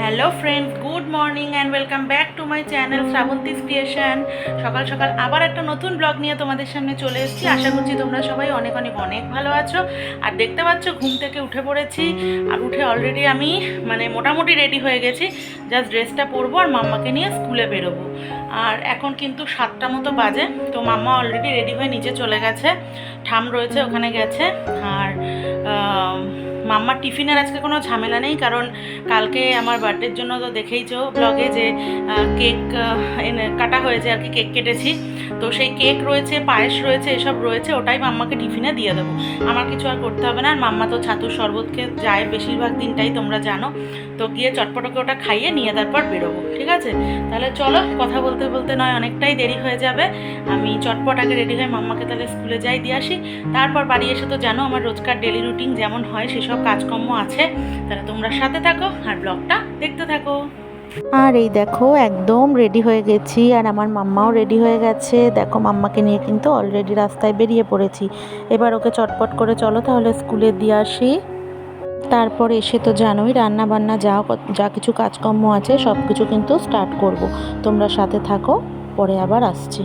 Hello friends good morning and welcome back to my channel Shrabanti creation সকাল সকাল আবার একটা নতুন ব্লগ নিয়ে তোমাদের সামনে চলে এসেছি। আশা করছি তোমরা সবাই অনেক অনেক অনেক ভালো আছো। আর দেখতে পাচ্ছ, ঘুম থেকে উঠে পড়েছি। আর উঠে অলরেডি আমি মানে মোটামুটি রেডি হয়ে গেছি। জাস্ট ড্রেসটা পরবো আর মাম্মাকে নিয়ে স্কুলে বেরোবো। আর এখন কিন্তু সাতটা মতো বাজে, তো মাম্মা অলরেডি রেডি হয়ে নিচে চলে গেছে। ঠাম রয়েছে, ওখানে গেছে। আর মাম্মার টিফিনের আজকে কোনো ঝামেলা নেই, কারণ কালকে আমার বার্থডের জন্য তো দেখেইছো ব্লগে যে কেক কাটা হয়েছে আর কি কেক কেটেছি। তো সেই কেক রয়েছে, পায়েস রয়েছে, এসব রয়েছে, ওটাই মাম্মাকে টিফিনে দিয়ে দেবো। আমার কিছু আর করতে হবে না, আর মাম্মা তো ছাতুর শরবতকে যায় বেশিরভাগ দিনটাই, তোমরা জানো। তো গিয়ে চটপটকে ওটা খাইয়ে নিয়ে তারপর বেরোবো। ঠিক আছে? তাহলে চলো, কথা বলতে বলতে নয়, অনেকটাই দেরি হয়ে যাবে। আমি চটপট আগে রেডি হয়ে মাম্মাকে তাহলে স্কুলে যাই, দিয়ে আসি। তারপর বাড়ি এসে তো জানো, আমার রোজকার ডেলি রুটিন যেমন হয়, সেসব কাজকর্ম আছে। তাহলে তোমরা সাথে থাকো আর ব্লগটা দেখতে থাকো। আর এই দেখো, একদম রেডি হয়ে গেছি, আর আমার মাম্মাও রেডি হয়ে গেছে। দেখো, মাম্মাকে নিয়ে কিন্তু অলরেডি রাস্তায় বেরিয়ে পড়েছি। এবার ওকে চটপট করে চলো, তাহলে স্কুলে দিয়ে আসি। তারপর এসে তো জানোই রান্না বান্না যা যা কিছু কাজকর্ম আছে সব কিছু কিন্তু স্টার্ট করব। তোমরা সাথে থাকো, পরে আবার আসছি।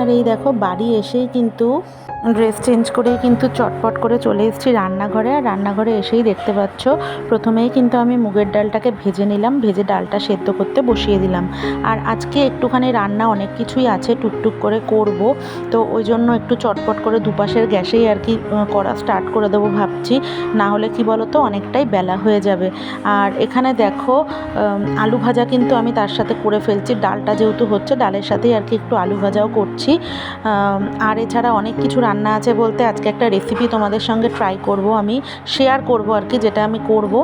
আর এই দেখো, বাড়ি এসেই কিন্তু ড্রেস চেঞ্জ করেই কিন্তু চটপট করে চলে এসেছি রান্নাঘরে। আর রান্নাঘরে এসেই দেখতে পাচ্ছ, প্রথমেই কিন্তু আমি মুগের ডালটাকে ভেজে নিলাম, ভেজে ডালটা সেদ্ধ করতে বসিয়ে দিলাম। আর আজকে একটুখানি রান্না অনেক কিছুই আছে, টুকটুক করে করব। তো ওই জন্য একটু চটপট করে দুপাশের গ্যাসেই আর কি করা স্টার্ট করে দেবো ভাবছি। না হলে কি বলো তো অনেকটাই বেলা হয়ে যাবে। আর এখানে দেখো আলু ভাজা কিন্তু আমি তার সাথে করে ফেলছি। ডালটা যেহেতু হচ্ছে, ডালের সাথেই আর কি একটু আলু ভাজাও করছি। আর এছাড়া অনেক কিছু রান্না আছে বলতে আজকে একটা রেসিপি তোমাদের সঙ্গে ট্রাই করব, আমি শেয়ার করব আর কি, যেটা আমি করব।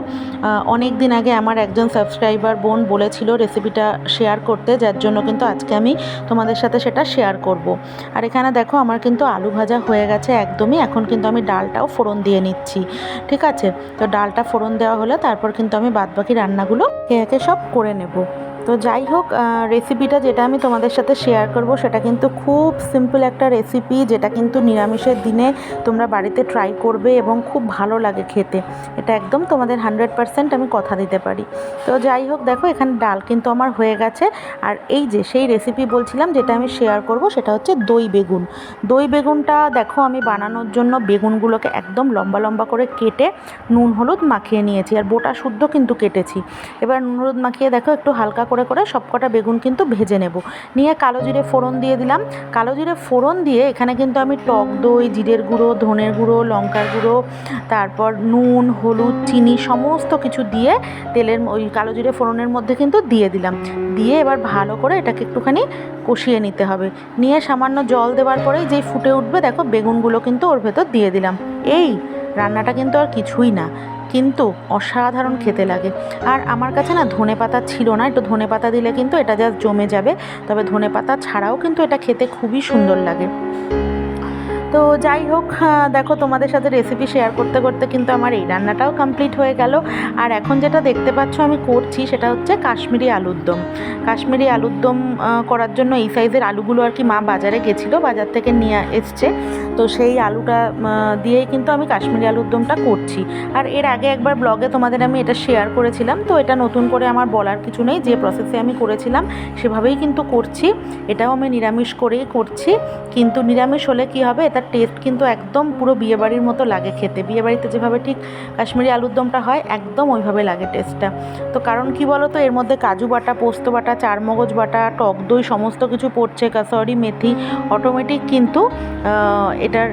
অনেক দিন আগে আমার একজন সাবস্ক্রাইবার বোন বলেছিল রেসিপিটা শেয়ার করতে, যার জন্য কিন্তু আজকে আমি তোমাদের সাথে সেটা শেয়ার করব। আর এখানে দেখো আমার কিন্তু আলু ভাজা হয়ে গেছে একদমই, এখন কিন্তু আমি ডালটাও ফোড়ন দিয়ে নিচ্ছি, ঠিক আছে? তো ডালটা ফোড়ন দেওয়া হলে, তারপর কিন্তু আমি বাদবাকি রান্নাগুলো একে একে সব করে নেব। তো যাই হোক রেসিপিটা যেটা আমি তোমাদের সাথে শেয়ার করব, সেটা কিন্তু খুব সিম্পল একটা রেসিপি যেটা কিন্তু নিরামিষের দিনে তোমরা বাড়িতে ট্রাই করবে এবং খুব ভালো লাগে খেতে। এটা একদম তোমাদের হান্ড্রেড পারসেন্ট আমি কথা দিতে পারি। তো যাই হোক, দেখো এখানে ডাল কিন্তু আমার হয়ে গেছে। আর এই যে সেই রেসিপি বলছিলাম, যেটা আমি শেয়ার করব, সেটা হচ্ছে দই বেগুন। দই বেগুনটা দেখো আমি বানানোর জন্য বেগুনগুলোকে একদম লম্বা লম্বা করে কেটে নুন হলুদ মাখিয়ে নিয়েছি। আর বোটা শুদ্ধ কিন্তু কেটেছি। এবার নুন হলুদ মাখিয়ে দেখো একটু হালকা করে করে সবকটা বেগুন কিন্তু ভেজে নেব। নিয়ে কালো জিরে ফোড়ন দিয়ে দিলাম। কালো জিরে ফোড়ন দিয়ে এখানে কিন্তু আমি টক দই, জিরের গুঁড়ো, ধনের গুঁড়ো, লঙ্কার গুঁড়ো, তারপর নুন, হলুদ, চিনি সমস্ত কিছু দিয়ে তেলের ওই কালো জিরে ফোড়নের মধ্যে কিন্তু দিয়ে দিলাম। দিয়ে এবার ভালো করে এটাকে একটুখানি কষিয়ে নিতে হবে। নিয়ে সামান্য জল দেওয়ার পরেই যেই ফুটে উঠবে, দেখো বেগুনগুলো কিন্তু ওর ভেতর দিয়ে দিলাম। এই রান্নাটা কিন্তু আর কিছুই না, কিন্তু অসাধারণ খেতে লাগে। আর আমার কাছে না ধনে পাতা ছিল না, একটু ধনে পাতা দিলে কিন্তু এটা জাস্ট জমে যাবে। তবে ধনে পাতা ছাড়াও কিন্তু এটা খেতে খুবই সুন্দর লাগে। তো যাই হোক দেখো তোমাদের সাথে রেসিপি শেয়ার করতে করতে কিন্তু আমার এই রান্নাটাও কমপ্লিট হয়ে গেল। আর এখন যেটা দেখতে পাচ্ছ আমি করছি সেটা হচ্ছে কাশ্মীরি আলুর দম। কাশ্মীরি আলুর দম করার জন্য এই সাইজের আলুগুলো আর কি মা বাজারে গেছিল, বাজার থেকে নিয়ে এসছে। তো সেই আলুটা দিয়েই কিন্তু আমি কাশ্মীরি আলুর দমটা করছি। আর এর আগে একবার ব্লগে তোমাদের আমি এটা শেয়ার করেছিলাম, তো এটা নতুন করে আমার বলার কিছু নেই। যে প্রসেসে আমি করেছিলাম সেভাবেই কিন্তু করছি। এটাও আমি নিরামিষ করেই করছি। কিন্তু নিরামিষ হলে কি হবে? এটার টেস্ট কিন্তু একদম পুরো বিয়েবাড়ির মতো লাগে খেতে। বিয়েবাড়িতে যেভাবে ঠিক কাশ্মীরি আলুর দমটা হয়, একদম ওইভাবে লাগে টেস্টটা তো কারণ কি বলো তো এর মধ্যে কাজু বাটা, পোস্ত বাটা, চারমগজ বাটা, টক দই, সমস্ত কিছু পড়ছে, কাসরি, মেথি অটোমেটিক কিন্তু এটার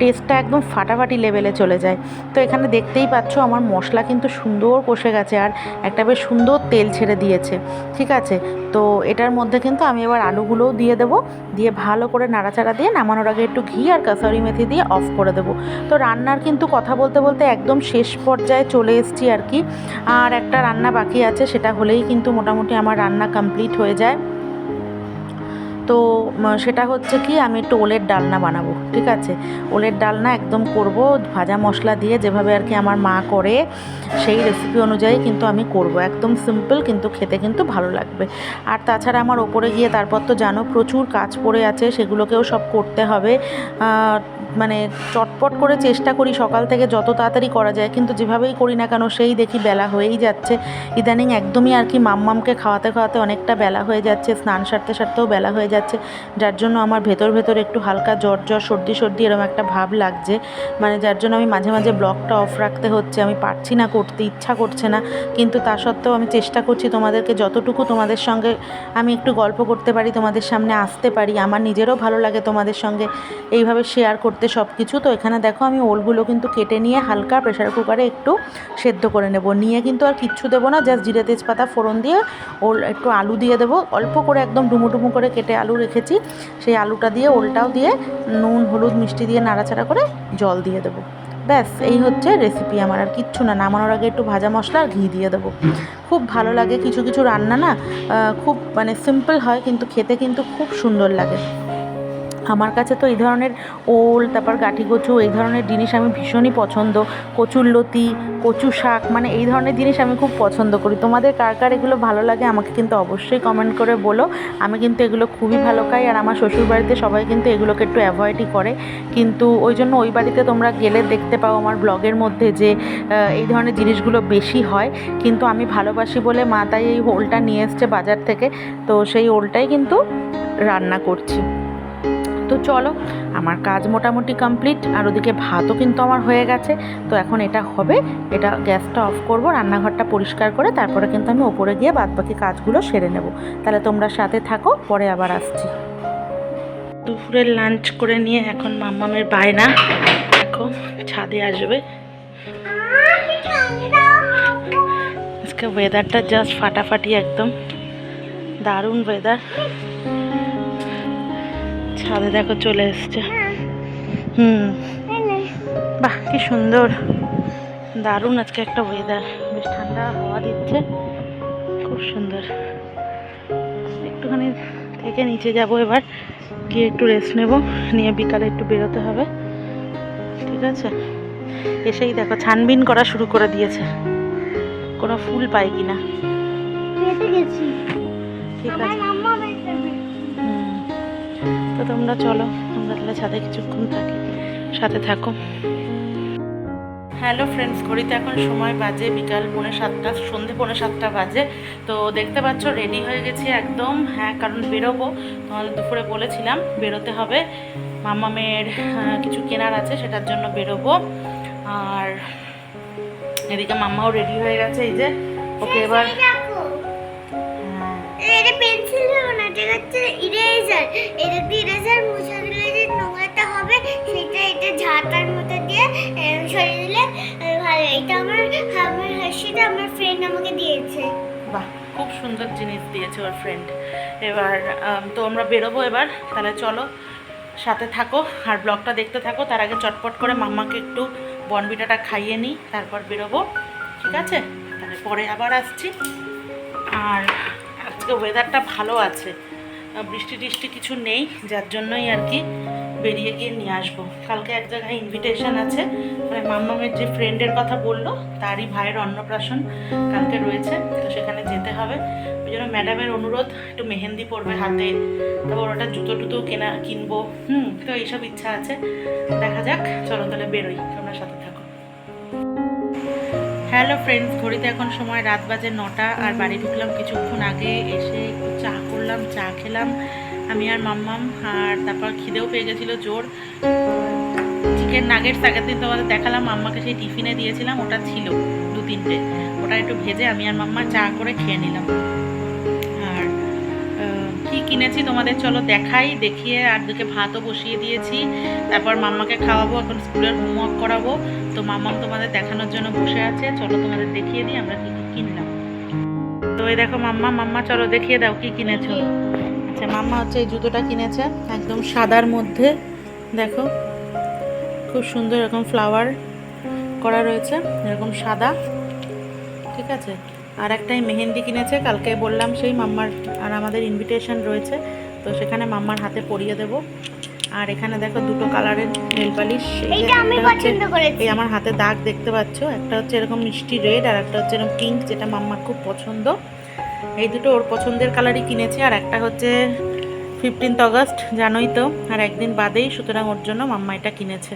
টেস্টটা একদম ফাটাফাটি লেভেলে চলে যায়। তো এখানে দেখতেই পাচ্ছ আমার মশলা কিন্তু সুন্দর কষে গেছে আর একটা বেশ সুন্দর তেল ছেড়ে দিয়েছে, ঠিক আছে? তো এটার মধ্যে কিন্তু আমি এবার আলুগুলোও দিয়ে দেবো, দিয়ে ভালো করে নাড়াচাড়া দিয়ে নামানোর আগে একটু ঘি আর কাসরি মেথি দিয়ে অফ করে দেবো। তো রান্নার কিন্তু কথা বলতে বলতে একদম শেষ পর্যায়ে চলে এসেছি আর কি। আর একটা রান্না বাকি আছে, সেটা হলেই কিন্তু মোটামুটি আমার রান্না কমপ্লিট হয়ে যায়। তো সেটা হচ্ছে কি, আমি একটু ওলের ডালনা বানাবো, ঠিক আছে? ওলের ডালনা একদম করব, ভাজা মশলা দিয়ে যেভাবে আর কি আমার মা করে, সেই রেসিপি অনুযায়ী কিন্তু আমি করব। একদম সিম্পল কিন্তু খেতে কিন্তু ভালো লাগবে। আর তাছাড়া আমার ওপরে গিয়ে, তারপর তো জানো, প্রচুর কাজ পড়ে আছে, সেগুলোকেও সব করতে হবে। মানে চটপট করে চেষ্টা করি সকাল থেকে যত তাড়াতাড়ি করা যায়, কিন্তু যেভাবেই করি না কেন সেই দেখি বেলা হয়েই যাচ্ছে। ইদানিং একদমই আর কি মাম্মামকে খাওয়াতে খাওয়াতে অনেকটা বেলা হয়ে যাচ্ছে, স্নান সারতে সারতেও বেলা হয়ে যাচ্ছে। যার জন্য আমার ভেতর ভেতর একটু হালকা জ্বর জ্বর, সর্দি সর্দি এরকম একটা ভাব লাগছে। মানে যার জন্য আমি মাঝে মাঝে ব্লগটা অফ রাখতে হচ্ছে, আমি পারছি না করতে, ইচ্ছা করছে না। কিন্তু তা সত্ত্বেও আমি চেষ্টা করছি তোমাদেরকে যতটুকু তোমাদের সঙ্গে আমি একটু গল্প করতে পারি, তোমাদের সামনে আসতে পারি। আমার নিজেরও ভালো লাগে তোমাদের সঙ্গে এইভাবে শেয়ার করতে সব কিছু। তো এখানে দেখো আমি ওলগুলো কিন্তু কেটে নিয়ে হালকা প্রেশার কুকারে একটু সেদ্ধ করে নেব। নিয়ে কিন্তু আর কিচ্ছু দেবো না জাস্ট জিরে তেজপাতা, ফোড়ন দিয়ে ওল একটু আলু দিয়ে দেবো। অল্প করে একদম ডুমু ডুমু করে কেটে আলু রেখেছি। সেই আলুটা দিয়ে, ওলটাও দিয়ে, নুন, হলুদ, মিষ্টি দিয়ে নাড়াচাড়া করে জল দিয়ে দেবো। ব্যাস, এই হচ্ছে রেসিপি আমার। আর কিচ্ছু না, নামানোর আগে একটু ভাজা মশলা আর ঘি দিয়ে দেবো। খুব ভালো লাগে, কিছু কিছু রান্না না খুব মানে সিম্পল হয়, কিন্তু খেতে কিন্তু খুব সুন্দর লাগে। আমার কাছে তো এই ধরনের ওল, তারপর গাঠি কচু এই ধরনের জিনিস আমি ভীষণই পছন্দ। কচুর লতি, কচু শাক মানে এই ধরনের জিনিস আমি খুব পছন্দ করি। তোমাদের কার কার এগুলো ভালো লাগে আমাকে কিন্তু অবশ্যই কমেন্ট করে বলো। আমি কিন্তু এগুলো খুবই ভালো খাই আর আমার শ্বশুরবাড়িতে সবাই কিন্তু এগুলোকে একটু অ্যাভয়েডই করে। কিন্তু ওই জন্য ওই বাড়িতে তোমরা গেলে দেখতে পাও আমার ব্লগের মধ্যে যে এই ধরনের জিনিসগুলো বেশি হয়। কিন্তু আমি ভালোবাসি বলে মা তাই এই ওলটা নিয়ে এসছে বাজার থেকে। তো সেই ওলটাই কিন্তু রান্না করছি। তো চলো, আমার কাজ মোটামুটি কমপ্লিট আর ওদিকে ভাতও কিন্তু আমার হয়ে গেছে। তো এখন এটা হবে, এটা গ্যাসটা অফ করব, রান্নাঘরটা পরিষ্কার করে তারপরে কিন্তু আমি ওপরে গিয়ে বাদ বাদবাকি কাজগুলো সেরে নেব। তাহলে তোমরা সাথে থাকো, পরে আবার আসছি। দুপুরের লাঞ্চ করে নিয়ে এখন মাম্মামের বায়না। দেখো, ছাদে আসবে। আজকে ওয়েদারটা জাস্ট ফাটাফাটি একদম। দারুণ ওয়েদার ছাদে দেখো চলে এসছে। হুম। বাহ কি সুন্দর। দারুণ আজকে একটা ওয়েদার বেশ ঠান্ডা হাওয়া দিচ্ছে। খুব সুন্দর। একটুখানি থেকে নিচে যাব এবার। গিয়ে একটু রেস্ট নেব। নিয়ে বিকালে একটু বেরোতে হবে। ঠিক আছে? এসেই দেখো ছানবিন করা শুরু করে দিয়েছে। কোনো ফুল পাই কিনা। ঠিক আছে। তোমরা চলো আমরা তাহলে ছাদে কিছুক্ষণ থাকি। সাথে থাকো। হ্যালো ফ্রেন্ডস ঘড়িতে এখন সময় বাজে বিকাল পৌনে সাতটা সন্ধে পৌনে সাতটা বাজে। তো দেখতে পাচ্ছ রেডি হয়ে গেছি একদম। হ্যাঁ কারণ বেরোবো। তোমাদের দুপুরে বলেছিলাম বেরোতে হবে। মামামের আহ, কিছু কেনার আছে সেটার জন্য বেরোবো। আর এদিকে মাম্মাও রেডি হয়ে গেছে এই যে ওকে এবার এটা হচ্ছে ইরেজার এটা ইরেজার মুছে দিলে যে নোংরাটা হবে, সেটা এটা ঝাঁটার মতো দিয়ে সরিয়ে দিলে ভালো। এটা আমার আমার হাসিটা আমার ফ্রেন্ড আমাকে দিয়েছে। বাহ, খুব সুন্দর জিনিস দিয়েছে ওর ফ্রেন্ড এবার তো আমরা বেরোবো এবার। তাহলে চলো, সাথে থাকো আর ব্লগটা দেখতে থাকো। তার আগে চটপট করে মাম্মাকে একটু বনবিটাটা খাইয়ে নিই, তারপর বেরোবো। ঠিক আছে? তাহলে পরে আবার আসছি। আর আজকে ওয়েদারটা ভালো আছে। বৃষ্টি টিষ্টি কিছু নেই, যার জন্যই আর কি বেরিয়ে গিয়ে নিয়ে আসব। কালকে এক জায়গায় ইনভিটেশন আছে মানে মাম্মামের যে ফ্রেন্ডের কথা বলল, তারই ভাইয়ের অন্নপ্রাশন কালকে রয়েছে, তো সেখানে যেতে হবে। ওই জন্য ম্যাডামের অনুরোধ, একটু মেহেন্দি পরবে হাতে, তারপর ওটা জুতো টুতো কেনা, কিনবো, হুম, তো এইসব ইচ্ছা আছে। দেখা যাক, চলো তাহলে বেরোই তোমরা সাথে হ্যালো ফ্রেন্ডস ঘড়িতে এখন সময় রাত বাজে নটা আর বাড়ি ঢুকলাম কিছুক্ষণ আগে, এসে একটু চা করলাম, চা খেলাম, আমি আর মাম্মাম, আর তারপর খিদেও পেয়ে গেছিল জোর। চিকেন নাগেটস আগের দিন তোমাদের দেখালাম, মাম্মাকে সেই টিফিনে দিয়েছিলাম, ওটা ছিল দু তিনটে ওটা একটু ভেজে আমি আর মাম্মা চা করে খেয়ে নিলাম। কিনেছি, তোমাদের চলো দেখাই, দেখিয়ে আর দিকে ভাতও বসিয়ে দিয়েছি। তারপর মাম্মাকে খাওয়াবো, এখন স্কুলের হোমওয়ার্ক করাবো। তো মাম্মাম তোমাদের দেখানোর জন্য বসে আছে। চলো তোমাদের দেখিয়ে দিই আমরা কি কিনলাম। তো এই দেখো মাম্মা মাম্মা চলো দেখিয়ে দাও কি কিনেছো। আচ্ছা মাম্মা হচ্ছে এই জুতোটা কিনেছে, একদম সাদার মধ্যে। দেখো, খুব সুন্দর এরকম ফ্লাওয়ার করা রয়েছে, এরকম সাদা। ঠিক আছে? আর একটাই মেহেন্দি কিনেছে কালকে বললাম সেই মাম্মার আর আমাদের ইনভিটেশন রয়েছে তো সেখানে মাম্মার হাতে পরিয়ে দেব। আর এখানে দেখো দুটো কালারের নেল পালিশ এই আমার হাতে দাগ দেখতে পাচ্ছ একটা হচ্ছে এরকম মিষ্টি রেড আর একটা হচ্ছে এরকম পিঙ্ক যেটা মাম্মার খুব পছন্দ। এই দুটো ওর পছন্দের কালারই কিনেছি আর একটা হচ্ছে ফিফটিন্থ অগস্ট জানোই তো আর একদিন বাদেই সুতরাং ওর জন্য মাম্মা এটা কিনেছে।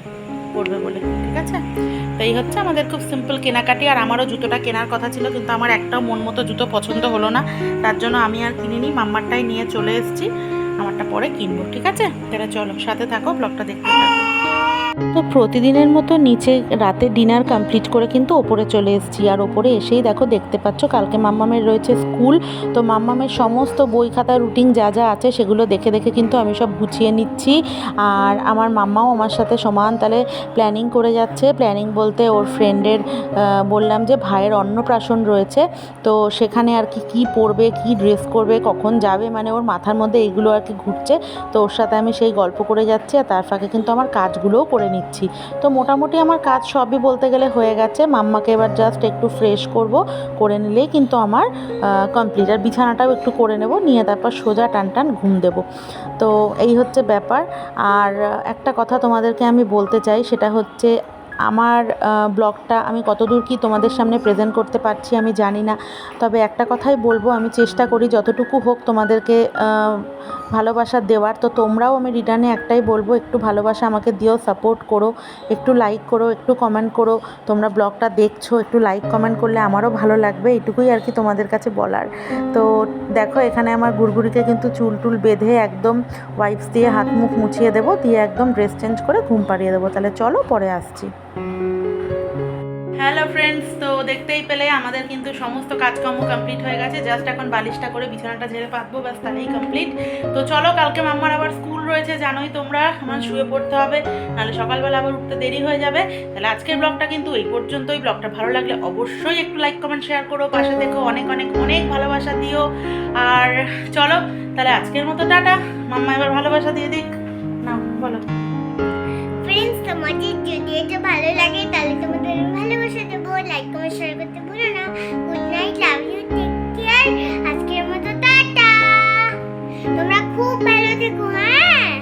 পড়বে বলে। ঠিক আছে? তো এই হচ্ছে আমাদের খুব সিম্পল কেনাকাটি। আর আমারও জুতোটা কেনার কথা ছিল, কিন্তু আমার একটাও মন মতো জুতো পছন্দ হলো না। তার জন্য আমি আর কিনিনি, মাম্মারটাই নিয়ে চলে এসেছি। আমারটা পরে কিনবো, ঠিক আছে? তাহলে চলো, সাথে থাকো ব্লগটা দেখতে থাকো। তো প্রতিদিনের মতো নিচে রাতে ডিনার কমপ্লিট করে কিন্তু ওপরে চলে এসেছি। আর ওপরে এসেই দেখো, দেখতে পাচ্ছ কালকে মাম্মামের রয়েছে স্কুল। তো মাম্মামের সমস্ত বই খাতা রুটিন যা যা আছে সেগুলো দেখে দেখে কিন্তু আমি সব গুছিয়ে নিচ্ছি। আর আমার মাম্মাও আমার সাথে সমান তাহলে প্ল্যানিং করে যাচ্ছে। প্ল্যানিং বলতে ওর ফ্রেন্ডের বললাম যে ভাইয়ের অন্নপ্রাশন রয়েছে। তো সেখানে আর কি, কী পরবে, কী ড্রেস করবে, কখন যাবে মানে ওর মাথার মধ্যে এইগুলো আর কি ঘুরছে। তো ওর সাথে আমি সেই গল্প করে যাচ্ছি আর তার ফাঁকে কিন্তু আমার কাজগুলোও করে নিচ্ছি। তো মোটামুটি আমার কাজ সবই বলতে গেলে হয়ে গেছে। মাম্মাকে এবার জাস্ট একটু ফ্রেশ করব, করে নিলেই কিন্তু আমার কমপ্লিট আর বিছানাটাও একটু করে নেব, নিয়ে তারপর সোজা টান টান ঘুম দেব। তো এই হচ্ছে ব্যাপার। আর একটা কথা তোমাদেরকে আমি বলতে চাই, সেটা হচ্ছে আমার ব্লগটা আমি কতদূর কি তোমাদের সামনে প্রেজেন্ট করতে পারছি আমি জানি না। তবে একটা কথাই বলব, আমি চেষ্টা করি যতটুকু হোক তোমাদেরকে ভালোবাসা দেওয়ার। তো তোমরাও আমি রিটার্নে একটাই বলব, একটু ভালোবাসা আমাকে দিও সাপোর্ট করো, একটু লাইক করো, একটু কমেন্ট করো। তোমরা ব্লগটা দেখছ, একটু লাইক কমেন্ট করলে আমারও ভালো লাগবে এটুকুই আর কি তোমাদের কাছে বলার। তো দেখো, এখানে আমার গুড়গুড়িকে কিন্তু চুল টুল বেঁধে একদম ওয়াইপস দিয়ে হাত মুখ মুছিয়ে দেবো, দিয়ে একদম ড্রেস চেঞ্জ করে ঘুম পাড়িয়ে দেবো। তাহলে চলো, পরে আসছি। হ্যালো ফ্রেন্ডস তো দেখতেই পেলে আমাদের কিন্তু সমস্ত কাজকর্ম কমপ্লিট হয়ে গেছে। জাস্ট এখন বালিশটা করে বিছানাটা ঝেড়ে পাতবো, ব্যাস তাহলেই কমপ্লিট তো চলো, কালকে মাম্মার আবার স্কুল রয়েছে, জানোই তোমরা, আমার শুয়ে পড়তে হবে, নাহলে সকালবেলা আবার উঠতে দেরি হয়ে যাবে। তাহলে আজকের ব্লগটা কিন্তু এই পর্যন্তই। ব্লগটা ভালো লাগলে অবশ্যই একটু লাইক কমেন্ট শেয়ার করো, পাশে দেখো অনেক অনেক অনেক ভালোবাসা দিও। আর চলো, তাহলে আজকের মতো টাটা। মাম্মা এবার ভালোবাসা দিয়ে দিক। ভালো লাগে, তাহলে তোমাদের ভালোবাসা দেবো। লাইক কমেন্ট শেয়ার করতে ভুলো না। Good night love you take care আজকের মতো টাটা। তোমরা খুব ভালো থেকো হ্যাঁ?